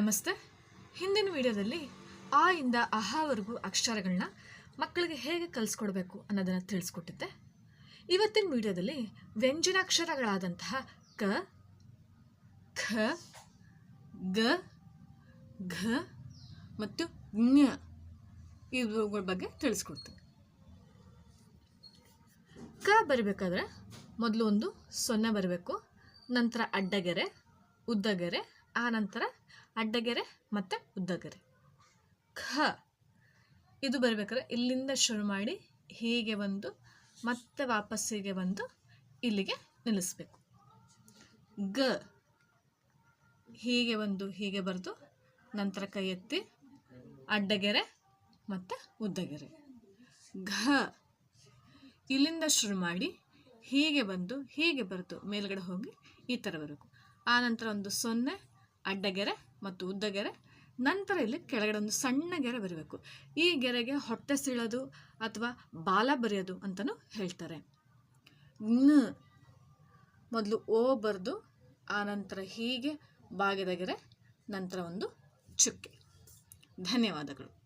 ನಮಸ್ತೆ. ಹಿಂದಿನ ವಿಡಿಯೋದಲ್ಲಿ ಆ ಇಂದ ಅಹಾವರೆಗೂ ಅಕ್ಷರಗಳನ್ನ ಮಕ್ಕಳಿಗೆ ಹೇಗೆ ಕಲಿಸ್ಕೊಡ್ಬೇಕು ಅನ್ನೋದನ್ನು ತಿಳಿಸ್ಕೊಟ್ಟಿದ್ದೆ. ಇವತ್ತಿನ ವಿಡಿಯೋದಲ್ಲಿ ವ್ಯಂಜನಾಕ್ಷರಗಳಾದಂತಹ ಕ, ಖ, ಗ, ಘ ಮತ್ತು ಜ್ಞ ಇವುಗಳ ಬಗ್ಗೆ ತಿಳಿಸ್ಕೊಡ್ತೀನಿ. ಕ ಬರಬೇಕಾದ್ರೆ ಮೊದಲು ಒಂದು ಸೊನ್ನೆ ಬರಬೇಕು, ನಂತರ ಅಡ್ಡಗೆರೆ, ಉದ್ದಗೆರೆ ಆ ನಂತರ ಅಡ್ಡಗೆರೆ ಮತ್ತು ಉದ್ದಗೆರೆ. ಖ. ಇದು ಬರಬೇಕಾದ್ರೆ ಇಲ್ಲಿಂದ ಶುರು ಮಾಡಿ ಹೀಗೆ ಬಂದು ಮತ್ತೆ ವಾಪಸ್ಸಿಗೆ ಬಂದು ಇಲ್ಲಿಗೆ ನಿಲ್ಲಿಸಬೇಕು. ಗ. ಹೀಗೆ ಬಂದು ಹೀಗೆ ಬರೆದು ನಂತರ ಕೈ ಎತ್ತಿ ಅಡ್ಡಗೆರೆ ಮತ್ತು ಉದ್ದಗೆರೆ. ಘ. ಇಲ್ಲಿಂದ ಶುರು ಮಾಡಿ ಹೀಗೆ ಬಂದು ಹೀಗೆ ಬರೆದು ಮೇಲ್ಗಡೆ ಹೋಗಿ ಈ ಥರ ಬರಬೇಕು. ಆ ನಂತರ ಒಂದು ಸೊನ್ನೆ ಅಡ್ಡಗೆರೆ ಮತ್ತು ಉದ್ದ ಗೆರೆ. ನಂತರ ಇಲ್ಲಿ ಕೆಳಗಡೆ ಒಂದು ಸಣ್ಣ ಗೆರೆ ಬರಬೇಕು. ಈ ಗೆರೆಗೆ ಹೊಟ್ಟೆ ಸೀಳೋದು ಅಥವಾ ಬಾಲ ಬರೆಯೋದು ಅಂತಲೂ ಹೇಳ್ತಾರೆ. ನ ಮೊದಲು ಓ ಬರೆದು ಆನಂತರ ನಂತರ ಹೀಗೆ ಬಾಗಿದ ಗೆರೆ, ನಂತರ ಒಂದು ಚುಕ್ಕೆ. ಧನ್ಯವಾದಗಳು.